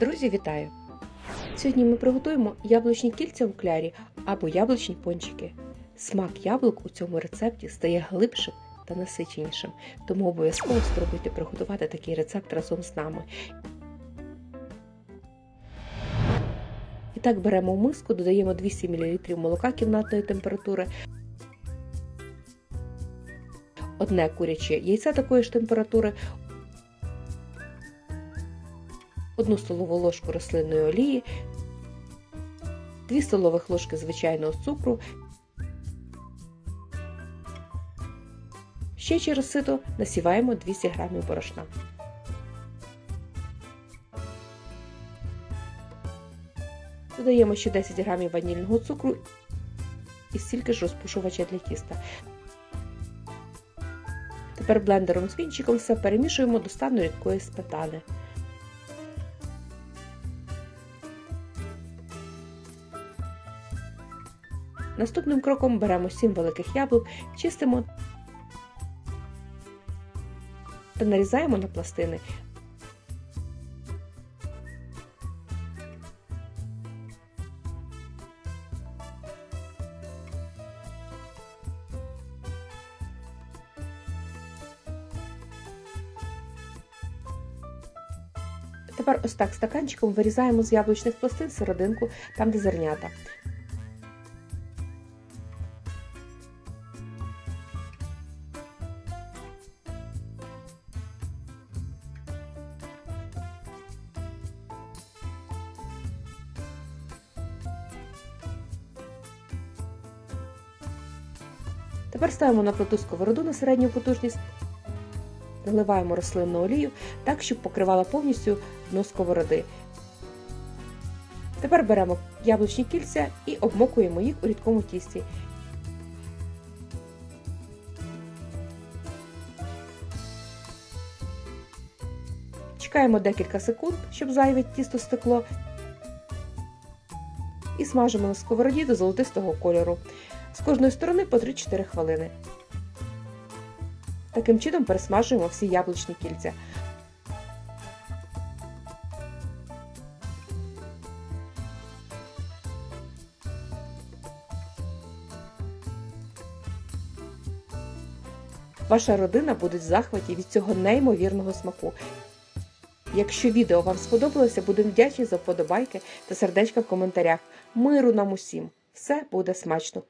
Друзі, вітаю! Сьогодні ми приготуємо яблучні кільця в клярі або яблучні пончики. Смак яблук у цьому рецепті стає глибшим та насиченішим, тому обов'язково спробуйте приготувати такий рецепт разом з нами. І так беремо в миску, додаємо 200 мл молока кімнатної температури, одне куряче яйце такої ж температури, одну столову ложку рослинної олії, 2 столових ложки звичайного цукру. Ще через сито насіваємо 200 г борошна. Додаємо ще 10 г ванільного цукру і стільки ж розпушувача для тіста. Тепер блендером з вінчиком все перемішуємо до стану рідкої сметани. Наступним кроком беремо 7 великих яблук, чистимо та нарізаємо на пластини. Тепер ось так стаканчиком вирізаємо з яблучних пластин серединку, там де зернята. Тепер ставимо на плиту сковороду на середню потужність, наливаємо рослинну олію так, щоб покривала повністю дно сковороди. Тепер беремо яблучні кільця і обмокуємо їх у рідкому тісті. Чекаємо декілька секунд, щоб зайве тісто стекло. І смажимо на сковороді до золотистого кольору. З кожної сторони по 3-4 хвилини. Таким чином пересмажуємо всі яблучні кільця. Ваша родина буде в захваті від цього неймовірного смаку. Якщо відео вам сподобалося, будемо вдячні за вподобайки та сердечка в коментарях. Миру нам усім! Все буде смачно!